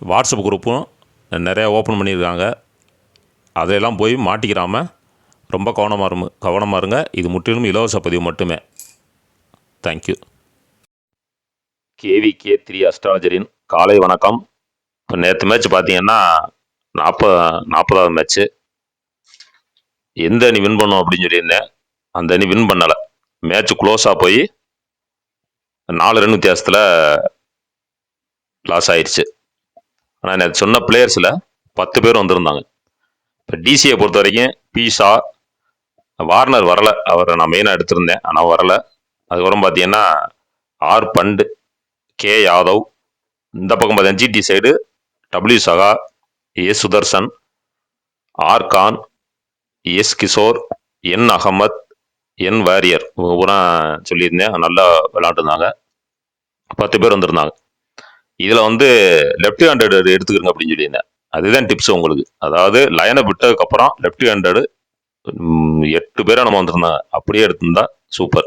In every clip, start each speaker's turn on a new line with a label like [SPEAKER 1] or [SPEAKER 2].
[SPEAKER 1] WhatsApp குரூப்பும் நிறையா open பண்ணியிருக்காங்க. அதையெல்லாம் போய் மாட்டிக்கிறாமல் ரொம்ப கவனமாக இருங்க கவனமாக இருங்க. இது முற்றிலும் இலவச பதிவு மட்டுமே. தேங்க்யூ கேவிகே த்ரீ அஸ்ட்ராலஜரின் காலை வணக்கம். இப்போ நேற்று மேட்ச் பார்த்தீங்கன்னா நாற்ப நாற்பதாவது மேட்ச்சு எந்த அணி வின் பண்ணும் அப்படின்னு சொல்லியிருந்தேன். அந்த அணி வின் பண்ணலை. மேட்ச் க்ளோஸாக போய் நாலு ரன் வித்தியாசத்தில் லாஸ் ஆயிடுச்சு ஆனால் நான் சொன்ன பிளேயர்ஸில் பத்து பேர் வந்திருந்தாங்க. இப்போ டிசியை பொறுத்த வரைக்கும் பீஷா வார்னர் வரலை. அவரை நான் மெயினாக எடுத்திருந்தேன். ஆனால் வரலை. அதுக்கப்புறம் பார்த்தீங்கன்னா ஆர் பண்டு கே. யாதவ் இந்த பக்கம் பார்த்தீங்கன்னா GT side W Saha A Sudharsan R Khan S Kishore N Ahmad N Warrier இவங்க பூரா சொல்லியிருந்தேன். நல்லா விளாண்டுருந்தாங்க பத்து பேர் வந்திருந்தாங்க. இதில் வந்து லெஃப்ட் ஹேண்டட் எடுத்துக்கிறங்க அப்படின்னு சொல்லியிருந்தேன். அதுதான் டிப்ஸ் உங்களுக்கு. அதாவது லைனை விட்டதுக்கப்புறம் லெஃப்ட் ஹேண்டடு எட்டு பேரை நம்ம வந்திருந்தாங்க அப்படியே எடுத்திருந்தா சூப்பர்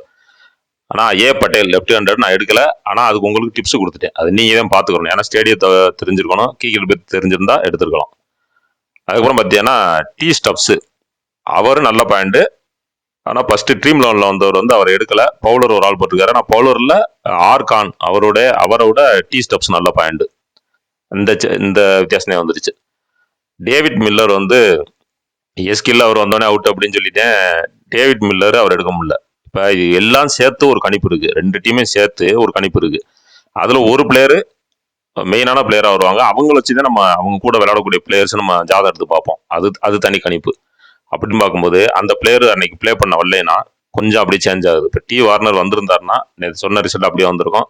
[SPEAKER 1] ஆனால் ஏ பட்டேல் லெஃப்ட் ஹேண்டட் நான் எடுக்கல. ஆனால் அதுக்கு உங்களுக்கு டிப்ஸ் கொடுத்துட்டேன். அது நீங்கள் தான் பார்த்துக்கணும். ஏன்னா ஸ்டேடியத்தை தெரிஞ்சிருக்கணும். கீக்கில் பற்றி தெரிஞ்சிருந்தா எடுத்துருக்கலாம். அதுக்கப்புறம் பார்த்தீங்கன்னா டீ ஸ்டப்ஸு அவர் நல்ல பாயிண்ட்டு ஆனால் ஃபர்ஸ்ட் ட்ரீம் லோனில் வந்தவர் வந்து அவர் எடுக்கல. பவுலர் ஒரு ஆள் போட்டிருக்காரு. ஆனால் பவுலரில் ஆர் கான் அவருடைய அவரோட டீ ஸ்டப்ஸ் நல்ல பாயிண்ட் இந்த இந்த வித்தியாசமே வந்துருச்சு. டேவிட் மில்லர் வந்து எஸ்கில்ல அவர் வந்தோடனே அவுட் அப்படின்னு சொல்லிட்டேன். டேவிட் மில்லர் அவர் எடுக்க முடியல. இப்போ இது எல்லாம் சேர்த்து ஒரு கணிப்பு இருக்கு. ரெண்டு டீமே சேர்த்து ஒரு கணிப்பு இருக்கு. அதில் ஒரு பிளேயரு மெயினான பிளேயராக வருவாங்க. அவங்கள வச்சு தான் நம்ம அவங்க கூட விளையாடக்கூடிய பிளேயர்ஸ் நம்ம ஜாதகம் எடுத்து பார்ப்போம். அது அது தனி கணிப்பு. அப்படின்னு பார்க்கும்போது அந்த பிளேயர் அன்னைக்கு ப்ளே பண்ண வரலனா கொஞ்சம் அப்படியே சேஞ்ச் ஆகுது. இப்போ டி வார்னர் வந்திருந்தாருன்னா நேற்று சொன்ன ரிசல்ட் அப்படியே வந்திருக்கும்.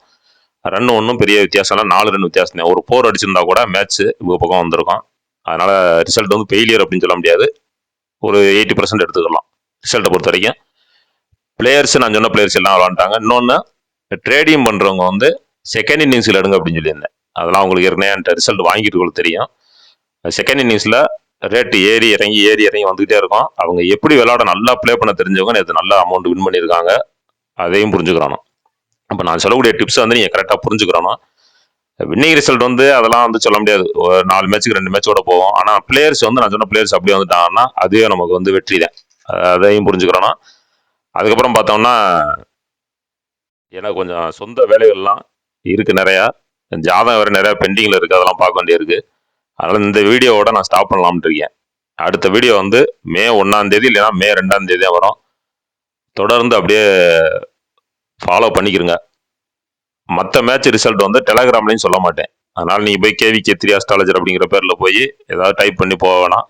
[SPEAKER 1] ரன் ஒன்றும் பெரிய வித்தியாசம் இல்லை. நாலு ரன் வித்தியாசம். தான். ஒரு போர் அடிச்சிருந்தா கூட மேட்ச் இவ்வளோ பக்கம் வந்திருக்கும். அதனால் ரிசல்ட் வந்து ஃபெயிலியர் அப்படின்னு சொல்ல முடியாது. ஒரு எயிட்டி பர்சன்ட் எடுத்துக்கலாம். ரிசல்ட்டை பொறுத்த வரைக்கும் பிளேயர்ஸ் நான் சொன்ன பிளேயர்ஸ் எல்லாம் விளாண்டாங்க. இன்னொன்று ட்ரேடிங் பண்ணுறவங்க வந்து செகண்ட் இன்னிங்ஸில் எடுங்க அப்படின்னு சொல்லியிருந்தேன். அதெல்லாம் அவங்களுக்கு ஏற்கனவே ரிசல்ட் வாங்கிட்டு தெரியும். செகண்ட் இன்னிங்ஸில் ரேட்டு ஏறி இறங்கி ஏறி இறங்கி வந்துகிட்டே இருக்கும். அவங்க எப்படி விளாட நல்லா ப்ளே பண்ண தெரிஞ்சவங்க நேற்று நல்ல அமௌண்ட் வின் பண்ணியிருக்காங்க. அதையும் புரிஞ்சுக்கிறானோ. அப்போ நான் சொல்லக்கூடிய டிப்ஸ் வந்து நீங்கள் கரெக்டாக புரிஞ்சுக்கிறானோ. வின்னிங் ரிசல்ட் வந்து அதெல்லாம் வந்து சொல்ல முடியாது. ஒரு நாலு மேட்ச்சுக்கு ரெண்டு மேட்சோட போவோம். ஆனால் பிளேயர்ஸ் வந்து நான் சொன்ன பிளேயர்ஸ் அப்படியே வந்துட்டாங்கன்னா அதுவே நமக்கு வந்து வெற்றி தான். அதையும் புரிஞ்சுக்கிறணும் அதுக்கப்புறம் பார்த்தோம்னா எனக்கு கொஞ்சம் சொந்த வேலைகள்லாம் இருக்குது நிறையா. ஜாதகம் வேறு நிறையா பெண்டிங்கில் இருக்குது அதெல்லாம் பார்க்க வேண்டியிருக்கு அதனால் இந்த வீடியோவோட நான் ஸ்டாப் பண்ணலாம்னு இருக்கேன். அடுத்த வீடியோ வந்து மே ஒன்றாம் தேதி இல்லைன்னா மே ரெண்டாம் தேதி தான் வரும். தொடர்ந்து அப்படியே ஃபாலோ பண்ணிக்கிறங்க மற்ற மேட்ச் ரிசல்ட் வந்து டெலகிராம்லையும் சொல்ல மாட்டேன். அதனால் நீங்கள் போய் கேவி கே த்ரீ அஸ்ட்ராலஜர் அப்படிங்கிற பேரில் போய் ஏதாவது டைப் பண்ணி போக வேணாம்.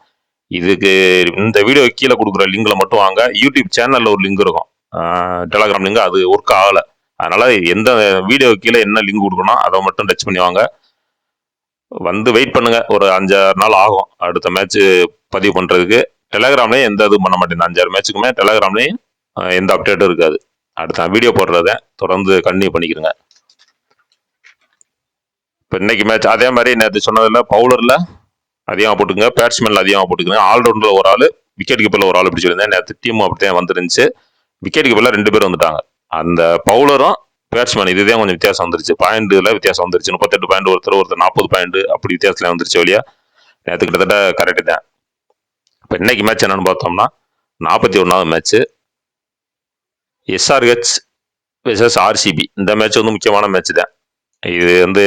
[SPEAKER 1] இதுக்கு இந்த வீடியோ கீழே கொடுக்குற லிங்கில் மட்டும் வாங்க. யூடியூப் சேனலில் ஒரு லிங்க் இருக்கும். டெலகிராம் லிங்க் அது ஒர்க் ஆகலை. அதனால் எந்த வீடியோ கீழே என்ன லிங்க் கொடுக்கணும் அதை மட்டும் டச் பண்ணி வாங்க. வந்து வெயிட் பண்ணுங்க. ஒரு அஞ்சாறு நாள் ஆகும். அடுத்த மேட்ச் பதிவு பண்றதுக்கு. டெலகிராம்லயும் எந்த இதுவும் பண்ண மாட்டேன். அஞ்சாறு மேட்ச்சுக்குமே டெலகிராம்லயும் எந்த அப்டேட்டும் இருக்காது. அடுத்த வீடியோ போடுறத தொடர்ந்து கண்டினியூ பண்ணிக்கிறங்க இப்போ இன்னைக்கு மேட்ச் அதே மாதிரி நேற்று சொன்னதில் பவுலரில் அதிகமாக போட்டுக்கங்க. பேட்ஸ்மேனில் அதிகமாக போட்டுக்கங்க. ஆல்ரவுண்டில் ஒரு ஆள் விக்கெட் கீப்பரில் ஒரு ஆள் அப்படி சொல்லியிருந்தேன். நேற்று டீம் அப்படித்தான் வந்துருந்துச்சு. விக்கெட் கீப்பரில் ரெண்டு பேர் வந்துட்டாங்க. அந்த பவுலரும் பேட்ஸ்மேன் இதுதான் கொஞ்சம் வித்தியாசம் வந்துருச்சு. பாயிண்ட்ல வித்தியாசம் வந்துருச்சு. முப்பத்தெட்டு பாயிண்ட் ஒருத்தர் ஒருத்தர் நாற்பது பாயிண்ட் அப்படி வித்தியாசத்துல வந்துருச்சு வழியா நேற்று கிட்டத்தட்ட கரெக்டு தான். இப்போ இன்னைக்கு மேட்ச் என்னன்னு பார்த்தோம்னா நாற்பத்தி ஒன்றாவது மேட்ச்சு எஸ்ஆர்ஹெச் விசஸ் ஆர்சிபி இந்த மேட்ச் வந்து முக்கியமான மேட்ச் தான். இது வந்து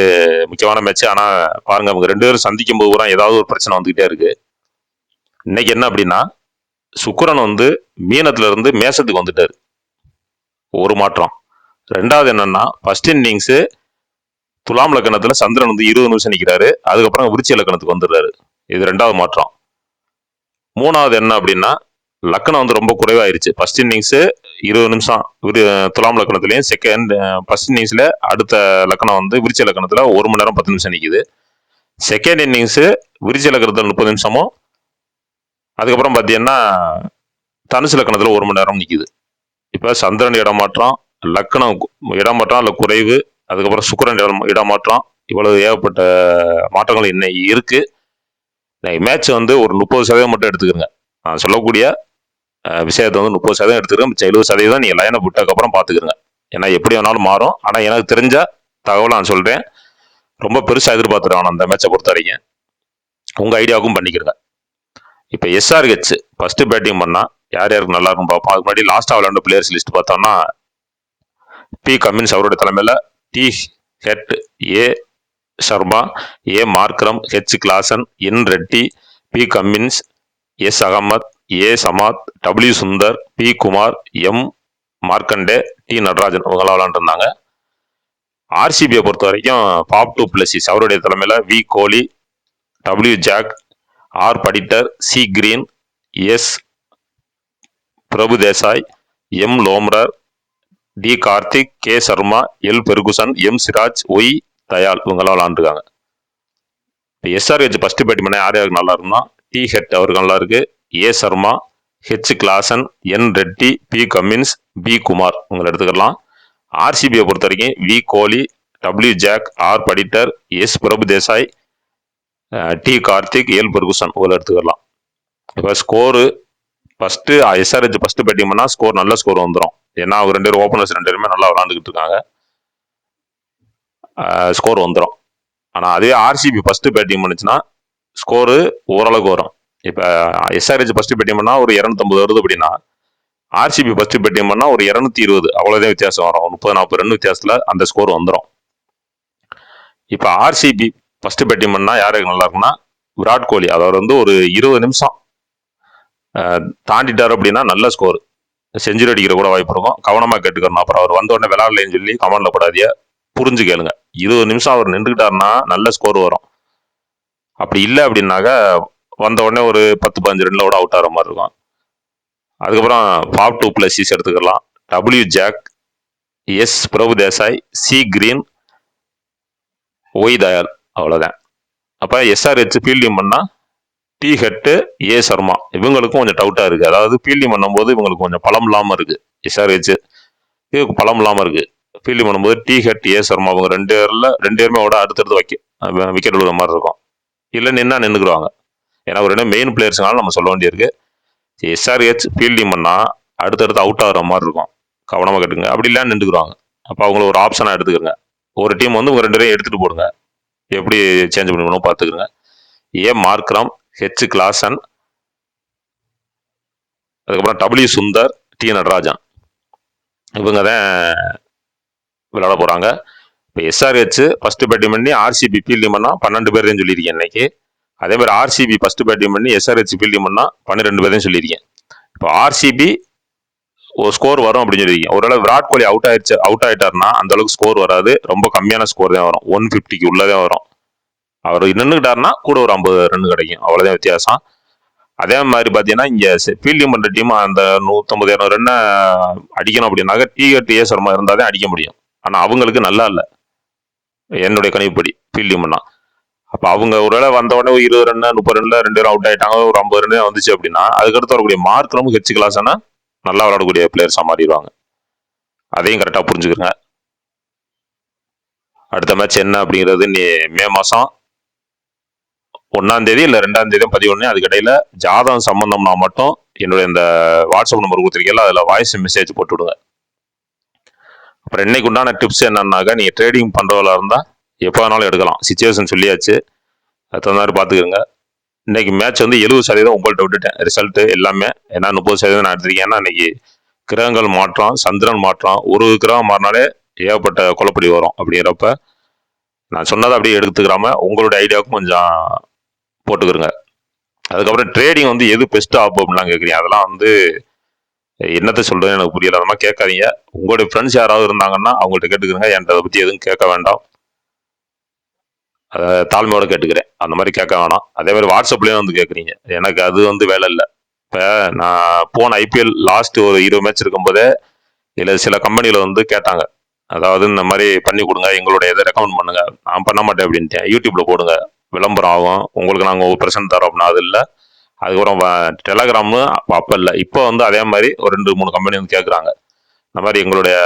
[SPEAKER 1] முக்கியமான மேட்ச் ஆனால் பாருங்க அவங்க ரெண்டு பேரும் சந்திக்கும் போது கூட ஏதாவது ஒரு பிரச்சனை வந்துகிட்டே இருக்கு. இன்னைக்கு என்ன அப்படின்னா சுக்கரன் வந்து மீனத்துல இருந்து மேசத்துக்கு வந்துட்டார். ஒரு மாற்றம். ரெண்டாவது என்னன்னா ஃபர்ஸ்ட் இன்னிங்ஸ் துலாம் லக்கணத்துல சந்திரன் வந்து இருபது நிமிஷம் நிக்கிறாரு அதுக்கப்புறம் விருச்சி லக்கணத்துக்கு வந்துடுறாரு. இது ரெண்டாவது மாற்றம். மூணாவது என்ன அப்படின்னா லக்கணம் வந்து ரொம்ப குறைவாயிருச்சு. ஃபர்ஸ்ட் இன்னிங்ஸு இருபது நிமிஷம் துலாம் லக்கணத்துலேயும் செகண்ட் ஃபர்ஸ்ட் இன்னிங்ஸில் அடுத்த லக்கணம் வந்து விருச்சி லக்கணத்தில் ஒரு மணி நேரம் பத்து நிமிஷம் நிற்கிது செகண்ட் இன்னிங்ஸு விருச்சி லக்கணத்தில் முப்பது நிமிஷமும் அதுக்கப்புறம் பார்த்தீங்கன்னா தனுசு லக்கணத்தில் ஒரு மணி நேரம் நிற்கிது இப்போ சந்திரன் இடமாற்றம் லக்னம் இடமாற்றம் இல்லை குறைவு அதுக்கப்புறம் சுக்கரன் இடம் இடமாற்றம் இவ்வளவு ஏகப்பட்ட மாற்றங்கள் இன்னைக்கு இருக்கு. மேட்ச் வந்து ஒரு முப்பது சதவீதம் மட்டும் எடுத்துக்கிறங்க நான் சொல்லக்கூடிய விஷயத்தை வந்து முப்பது சதவீதம் எடுத்துக்கிறேன் மிச்சம் எழுபது சதவீதம் நீங்கள் லைனை விட்டதுக்கப்புறம் பார்த்துக்கிறங்க ஏன்னா எப்படி வேணாலும் மாறும். ஆனால் எனக்கு தெரிஞ்ச தகவலை நான் சொல்கிறேன் ரொம்ப பெருசாக எதிர்பார்த்துருவான் அந்த மேட்சை பொறுத்த வரைக்கும். உங்கள் ஐடியாவுக்கும் பண்ணிக்கிறேன். இப்போ எஸ்ஆர்ஹெச் ஃபஸ்ட்டு பேட்டிங் பண்ணால் யார் யாருக்கு நல்லா இருக்கும் பார்ப்போம் அதுக்கு முன்னாடி லாஸ்ட்டாக விளையாண்ட பிளேயர்ஸ் லிஸ்ட் பார்த்தோம்னா பி கமின்ஸ் அவருடைய தலைமையில் T Head A Sharma A Markram H Klaasen N Reddy P Cummins S Ahmad A Samad W Sundar P Kumar M Markande T Natarajan இவங்களாம் விளாண்டுருந்தாங்க ஆர்சிபியை பொறுத்த வரைக்கும் பாப் டூ பிளஸிஸ் அவருடைய தலைமையில் V Kohli W Jacks R Patidar C Green S Prabhudessai M Lomror D Karthik K Sharma L Ferguson M Siraj Y Dayal இவங்கெல்லாம் விளாண்டுருக்காங்க. இப்போ SRH first batting யார் யாருக்கு நல்லா இருக்குன்னா டி ஹெட் அவருக்கு நல்லா இருக்கு A Sharma H Klaasen N Reddy P Cummins P Kumar இவங்களை எடுத்துக்கலாம். ஆர்சிபியை பொறுத்த வரைக்கும் V Kohli W Jacks R Patidar S Prabhudessai D Karthik L Ferguson இவங்களை எடுத்துக்கலாம். இப்போ score first SRH first batting பண்ணால் ஸ்கோர் நல்ல ஸ்கோர் வந்துடும் ஏன்னா அவங்க ரெண்டு பேரும் ஓப்பனர்ஸ் ரெண்டு பேருமே நல்லா விளாண்டுக்கிட்டு இருக்காங்க. ஸ்கோர் வந்துடும் ஆனால் அதே ஆர்சிபி ஃபஸ்ட்டு பேட்டிங் பண்ணுச்சுன்னா ஸ்கோரு ஓரளவுக்கு வரும். இப்போ எஸ்ஆர்ஹெச் ஃபஸ்ட்டு பேட்டிங் பண்ணால் ஒரு இரநூத்தம்பது வருது அப்படின்னா ஆர்சிபி ஃபஸ்ட்டு பேட்டிங் பண்ணால் ஒரு இரநூத்தி இருபது. அவ்வளோதான் வித்தியாசம் வரும். முப்பது நாற்பது ரன் வித்தியாசத்தில் அந்த ஸ்கோர் வந்துடும் இப்போ ஆர்சிபி ஃபஸ்ட்டு பேட்டிங் பண்ணால் யாருக்கு நல்லா விராட் கோலி. அவர் வந்து ஒரு இருபது நிமிஷம் தாண்டிட்டார் அப்படின்னா நல்ல ஸ்கோர் செஞ்சுரி அடிக்கிற கூட வாய்ப்பு இருக்கும். கவனமாக கேட்டுக்கணும் அப்புறம் அவர் வந்த உடனே விளாட்லேன்னு சொல்லி கமெண்ட்ல போடாதீங்க. புரிஞ்சு கேளுங்க. இருபது நிமிஷம் அவர் நின்றுக்கிட்டாருன்னா நல்ல ஸ்கோர் வரும். அப்படி இல்லை அப்படின்னாக்க வந்த உடனே ஒரு பத்து பதினஞ்சு ரன்ல கூட அவுட் ஆகிற மாதிரி இருக்கும். அதுக்கப்புறம் பாப் டூ பிளஸ் சீஸ் எடுத்துக்கலாம். W Jacks S Prabhudessai C Green Y Dayal அவ்வளோதான் அப்போ எஸ்ஆர்ஹெச் ஃபீல்டிங் பண்ணால் டி ஹெட்டு ஏ சர்மா. இவங்களுக்கும் கொஞ்சம் டவுட்டாக இருக்குது அதாவது ஃபீல்டிங் பண்ணும்போது இவங்களுக்கு கொஞ்சம் பலம் இல்லாமல் இருக்குது எஸ்ஆர்ஹெச் இதுக்கு பலம் இல்லாமல் இருக்குது ஃபீல்டிங் பண்ணும்போது டி ஹெட் ஏ சர்மா அவங்க ரெண்டு பேரில் ரெண்டு பேருமே விட அடுத்தடுத்து வைக்க விக்கெட் விழுகிற மாதிரி இருக்கும். இல்லை நின்னா நின்றுக்குருவாங்க ஏன்னா ஒரு ரெண்டு மெயின் பிளேயர்ஸ்னால நம்ம சொல்ல வேண்டியிருக்கு. எஸ்ஆர்ஹெச் ஃபீல்டிங் பண்ணால் அடுத்தடுத்து அவுட் ஆகிற மாதிரி இருக்கும். கவனமாக கட்டுங்க அப்படி இல்லை நின்றுக்குருவாங்க அப்போ அவங்கள ஒரு ஆப்ஷனாக எடுத்துக்கிறங்க ஒரு டீம் வந்து உங்கள் ரெண்டு பேரையும் எடுத்துகிட்டு போடுங்க. எப்படி சேஞ்ச் பண்ணணும் பார்த்துக்குங்க. ஏ மார்க்ரம் ஹெச் கிளாசன் அதுக்கப்புறம் டபிள்யூ சுந்தர் டி நடராஜன். இவங்க தான் விளையாட போகிறாங்க இப்போ எஸ்ஆர்ஹெச் ஃபஸ்ட்டு பேட்டிங் பண்ணி ஆர்சிபி ஃபீல்டிங் பண்ணால் பன்னெண்டு பேர் தான் சொல்லியிருக்கேன் இன்னைக்கு. அதே மாதிரி ஆர்சிபி ஃபஸ்ட்டு பேட்டிங் பண்ணி எஸ்ஆர்ஹெச் ஃபீல்டிங் பண்ணால் பன்னிரெண்டு பேரையும் சொல்லியிருக்கேன். இப்போ ஆர்சிபி ஒரு ஸ்கோர் வரும் அப்படின்னு சொல்லியிருக்கேன். ஒருவேளை விராட் கோலி அவுட் ஆயிடுச்சு அவுட் ஆகிட்டாருன்னா அந்த அளவுக்கு ஸ்கோர் வராது. ரொம்ப கம்மியான ஸ்கோர் தான் வரும். ஒன் ஃபிஃப்டிக்கு உள்ளதே வரும். அவர் நின்றுக்கிட்டாருன்னா கூட ஒரு ஐம்பது ரன் கிடைக்கும். அவ்வளோதான் வித்தியாசம். அதே மாதிரி பார்த்தீங்கன்னா இங்கே ஃபீல்டிங் பண்ணுற டீம் அந்த நூற்றம்பது இரநூறு ரன்னை அடிக்கணும் அப்படின்னாக்க டி டி ஏ சர்மா இருந்தால் தான் அடிக்க முடியும். ஆனால் அவங்களுக்கு நல்லா இல்லை. என்னுடைய கணிப்புப்படி ஃபீல்டிங் பண்ணால் அப்போ அவங்க ஒருவேளை வந்த உடனே ஒரு இருபது ரன் முப்பது ரன்ல ரெண்டு பேரும் அவுட் ஆயிட்டாங்க ஒரு ஐம்பது ரன் வந்துச்சு அப்படின்னா அதுக்கடுத்து வரக்கூடிய மார்க் ரொம்ப ஹெச் கிளாஸ்னா நல்லா விளையாடக்கூடிய பிளேயர்ஸாக மாறிடுவாங்க. அதையும் கரெக்டாக புரிஞ்சுக்கிறங்க அடுத்த மேட்ச் என்ன அப்படிங்கிறது நீ மே மாதம் ஒன்னாம் தேதி இல்லை ரெண்டாம் தேதி பதினொன்று அதுக்கு ஜாதகம் சம்பந்தம்னா மட்டும் என்னுடைய இந்த வாட்ஸ்அப் நம்பர் கொடுத்துருக்கீங்களா அதில் வாய்ஸ் மெசேஜ் போட்டு விடுங்க அப்புறம் இன்னைக்கு உண்டான டிப்ஸ் என்னன்னாக்கா நீங்கள் ட்ரேடிங் பண்ணுறவங்களா இருந்தால் எப்போ வேணாலும் எடுக்கலாம். சுச்சுவேஷன் சொல்லியாச்சு. அது தகுந்த மாதிரி பார்த்துக்குங்க. இன்னைக்கு மேட்ச் வந்து எழுபது சதவீதம் உங்கள்கிட்ட விட்டுட்டேன். ரிசல்ட் எல்லாமே ஏன்னா முப்பது சதவீதம் நான் எடுத்திருக்கேன். ஏன்னா இன்னைக்கு கிரகங்கள் மாற்றம் சந்திரன் மாற்றம் ஒரு கிரகம் மாறினாலே ஏகப்பட்ட குழப்படி வரும் அப்படிங்கிறப்ப நான் சொன்னதை அப்படியே எடுத்துக்கிறாம உங்களுடைய ஐடியாவுக்கும் கொஞ்சம் போட்டுக்கிருங்க. அதுக்கப்புறம் ட்ரேடிங் வந்து எது பெஸ்ட் ஆப் அப்படிலாம் கேட்குறீங்க. அதெல்லாம் வந்து என்னத்தை சொல்கிறேன்னு எனக்கு புரியல. அதெல்லாம் கேட்காதீங்க. உங்களுடைய ஃப்ரெண்ட்ஸ் யாராவது இருந்தாங்கன்னா அவங்கள்ட்ட கேட்டுக்கிறேங்க என்கிட்ட அதை பற்றி எதுவும் கேட்க வேண்டாம். அதை தாழ்மையோட கேட்டுக்கிறேன். அந்த மாதிரி கேட்க வேணாம். அதே மாதிரி வாட்ஸ்அப்லேயும் வந்து கேட்குறீங்க. எனக்கு அது வந்து வேலை இல்லை. இப்போ நான் போன ஐபிஎல் லாஸ்ட் ஒரு இருபது மேட்ச் இருக்கும்போதே இதில் சில கம்பெனியில் வந்து கேட்டாங்க. அதாவது இந்த மாதிரி பண்ணி கொடுங்க. எங்களுடைய இதை ரெக்கமெண்ட் பண்ணுங்கள் நான் பண்ண மாட்டேன் அப்படின்ட்டேன். யூடியூப்பில் போடுங்க. விளம்பரம் ஆகும். உங்களுக்கு நாங்கள் ஒரு பிரச்சனை தரோம் அப்படின்னா அது இல்லை. அதுக்கப்புறம் டெலகிராமு அப்போ இல்லை. இப்போ வந்து அதே மாதிரி ஒரு ரெண்டு மூணு கம்பெனி வந்து கேட்குறாங்க இந்த மாதிரி எங்களுடைய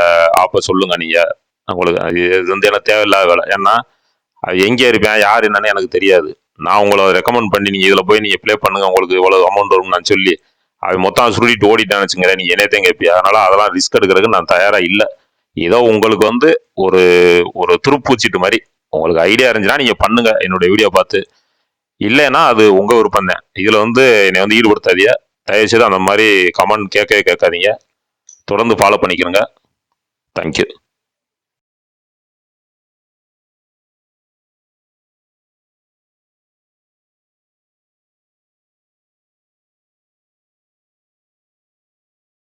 [SPEAKER 1] ஆப்பை சொல்லுங்கள் நீங்கள் உங்களுக்கு அது இது வந்து எனக்கு தேவையில்லாத வேலை. ஏன்னா அது எங்கே இருப்பேன் யார் என்னன்னு எனக்கு தெரியாது. நான் உங்களை ரெக்கமெண்ட் பண்ணி நீங்கள் இதில் போய் நீங்கள் ப்ளே பண்ணுங்க. உங்களுக்கு இவ்வளோ அமௌண்ட் வரும்னு நான் சொல்லி அது மொத்தம் சுருட்டிட்டு ஓடிட்டேன்னு வச்சுங்களேன் நீங்கள் என்னத்தையும் கேட்பியா அதனால் அதெல்லாம் ரிஸ்க் எடுக்கிறதுக்கு நான் தயாராக இல்லை. ஏதோ உங்களுக்கு வந்து ஒரு ஒரு துருப்பூச்சிட்டு மாதிரி உங்களுக்கு ஐடியா இருந்துச்சுன்னா நீங்கள் பண்ணுங்கள் என்னுடைய வீடியோ பார்த்து. இல்லைன்னா அது உங்கள் விருப்பம் தான். இதில் வந்து என்னை வந்து ஈடுபடுத்தாதீங்க. தயவுசெய்து அந்த மாதிரி கமெண்ட் கேட்கவே கேட்காதீங்க. தொடர்ந்து ஃபாலோ பண்ணிக்கிறேங்க. தேங்க்யூ